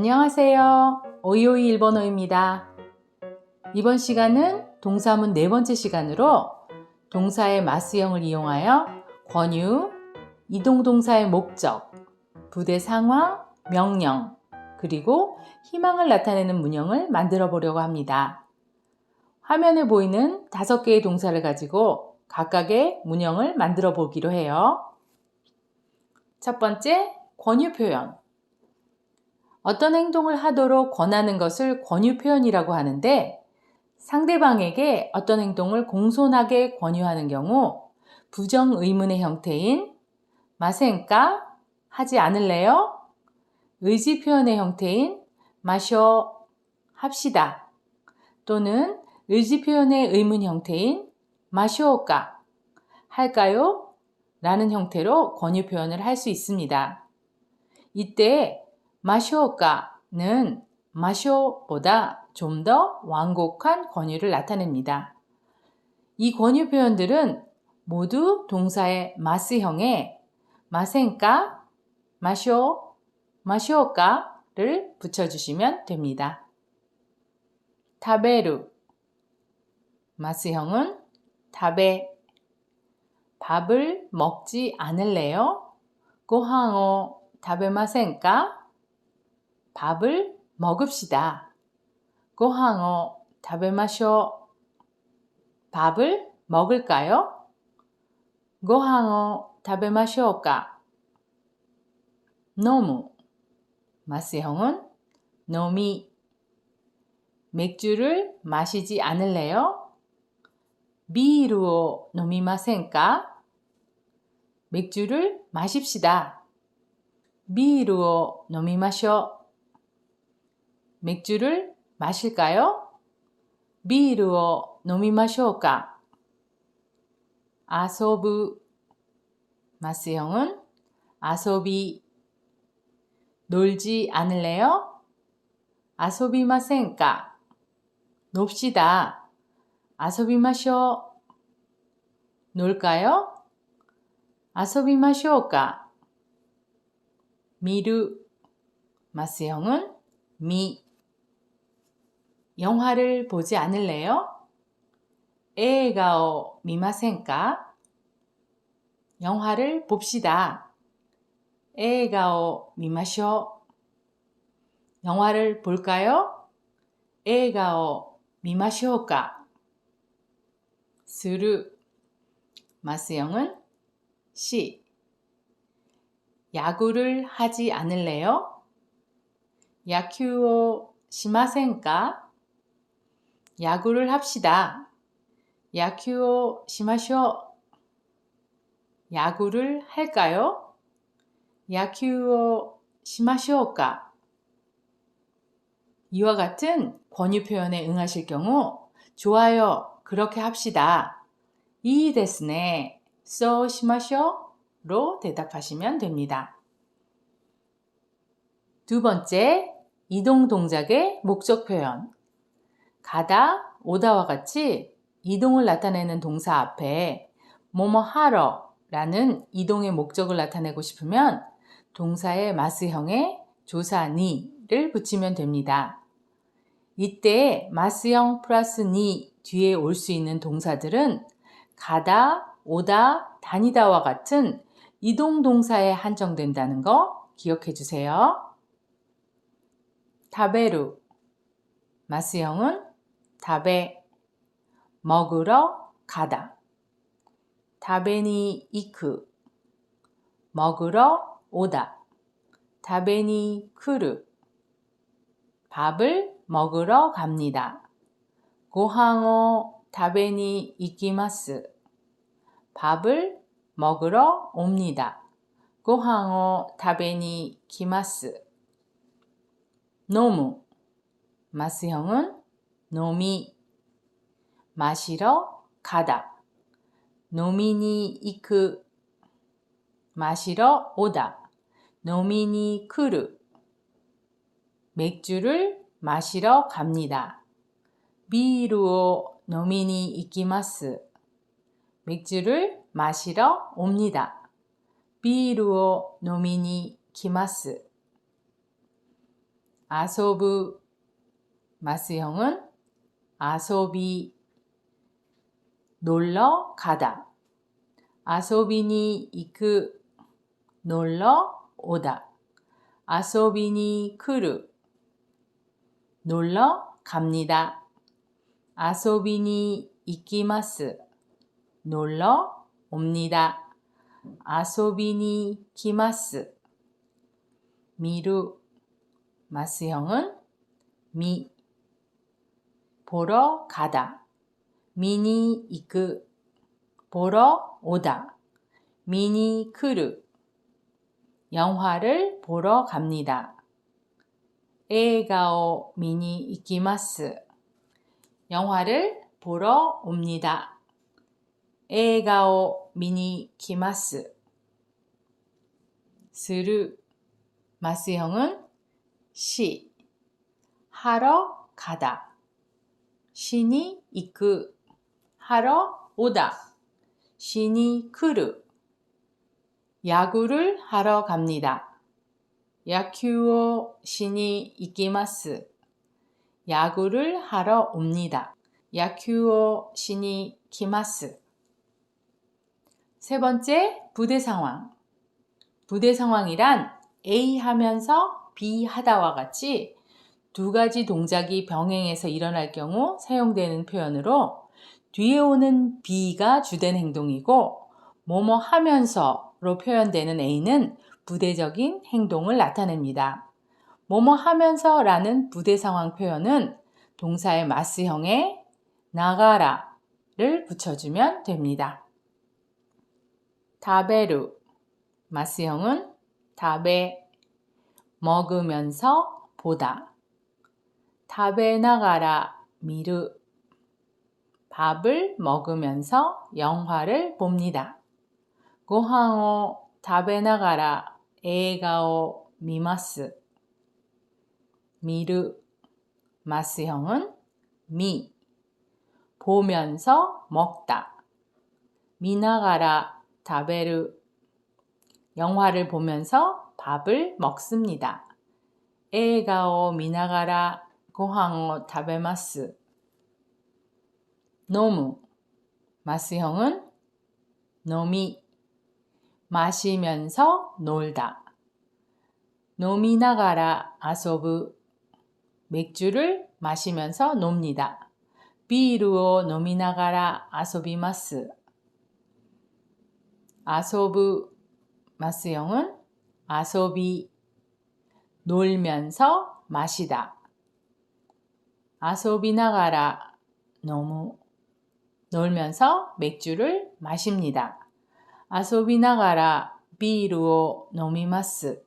안녕하세요. 오이오이 일본어입니다. 이번 시간은 동사문 네 번째 시간으로 동사의 마스형을 이용하여 권유, 이동동사의 목적, 부대 상황, 명령, 그리고 희망을 나타내는 문형을 만들어 보려고 합니다. 화면에 보이는 다섯 개의 동사를 가지고 각각의 문형을 만들어 보기로 해요. 첫 번째, 권유 표현. 어떤 행동을 하도록 권하는 것을 권유 표현이라고 하는데 상대방에게 어떤 행동을 공손하게 권유하는 경우 부정 의문의 형태인 마센까 하지 않을래요? 의지 표현의 형태인 마셔 합시다 또는 의지 표현의 의문 형태인 마쇼까 할까요? 라는 형태로 권유 표현을 할 수 있습니다. 이때 마쇼까는 마쇼보다 좀 더 완곡한 권유를 나타냅니다. 이 권유 표현들은 모두 동사의 마스형에 마센까, 마쇼, 마쇼까를 붙여주시면 됩니다. 타베루 마스형은 타베 밥을 먹지 않을래요? 고항오 타베마센까? 밥을 먹읍시다. 고항오 타베마쇼. 밥을 먹을까요? 고항오 타베마쇼까? 노무. 마스 형은 노미. 맥주를 마시지 않을래요? 비루오 노미마센까? 맥주를 마십시다. 비루오 노미마쇼. 맥주를 마실까요? 비루오 노미마쇼까? 아소부 마스형은 아소비 놀지 않을래요? 아소비 마센까? 놉시다. 아소비 마쇼 놀까요? 아소비 마쇼까? 미루 마스형은 미 영화를 보지 않을래요? 에가오 미마센까? 영화를 봅시다. 에가오 미마쇼. 영화를 볼까요? 에가오 미마쇼까? 스루 마스형은 시 야구를 하지 않을래요? 야큐오 시마센까? 야구를 합시다. 야큐오 시마쇼. 야구를 할까요? 야큐오 시마쇼까? 이와 같은 권유 표현에 응하실 경우 좋아요. 그렇게 합시다. 이 데스네. 소 시마쇼로 대답하시면 됩니다. 두 번째, 이동 동작의 목적 표현. 가다, 오다와 같이 이동을 나타내는 동사 앞에 뭐뭐 하러 라는 이동의 목적을 나타내고 싶으면 동사의 마스형에 조사 니를 붙이면 됩니다. 이때 마스형 플러스 니 뒤에 올 수 있는 동사들은 가다, 오다, 다니다와 같은 이동 동사에 한정된다는 거 기억해 주세요. 타베루 마스형은 답에 먹으러 가다. 다베니 이크 먹으러 오다. 다베니 크르 밥을 먹으러 갑니다. 고항오 다베니 이키마스 밥을 먹으러 옵니다. 고항오 다베니 키마스 노무 마스형은 노미 마시러 가다. 노미니 이크 마시러 오다. 노미니 크르 맥주를 마시러 갑니다. 비루오 노미니 이키마스. 맥주를 마시러 옵니다. 비루오 노미니 키마스. 아소브 마스형은 아소비 놀러 가다. 아소비니 이크 놀러 오다. 아소비니 크루 놀러 갑니다. 아소비니 이키마스 놀러 옵니다. 아소비니 키마스 미루 마스형은 미 보러 가다. 미니 이크. 보러 오다. 미니 크루. 영화를 보러 갑니다. 에가오 미니 이키마스. 영화를 보러 옵니다. 에가오 미니 키마스. 스루. 마스형은 시. 하러 가다 시니 이크 하러 오다. 시니 크루. 야구를 하러 갑니다. 야큐오 시니 이키마스. 야구를 하러 옵니다. 야큐오 시니 키마스. 세 번째 부대 상황. 부대 상황이란 A 하면서 B 하다와 같이 두 가지 동작이 병행해서 일어날 경우 사용되는 표현으로 뒤에 오는 B가 주된 행동이고 뭐뭐 하면서로 표현되는 A는 부대적인 행동을 나타냅니다. 뭐뭐 하면서 라는 부대 상황 표현은 동사의 마스형에 나가라를 붙여주면 됩니다. 다베루 마스형은 다베 먹으면서 보다 다베 나가라. 미르 밥을 먹으면서 영화를 봅니다. 고항오 다베 나가라 에가오 미마스. 미르 마스형은 미. 보면서 먹다. 미나가라 다베르 영화를 보면서 밥을 먹습니다. 에가오 미나가라 고항오 타베마스 노무 마스형은 노미 마시면서 놀다。 노미나가라 아소브 맥주를 마시면서 놉니다. 비루오 노미나가라 아소비마스 아소브 마스형은 아소비 놀면서 마시다. 아소비나가라 너무 놀면서 맥주를 마십니다. 아소비나가라 비루오 노미마스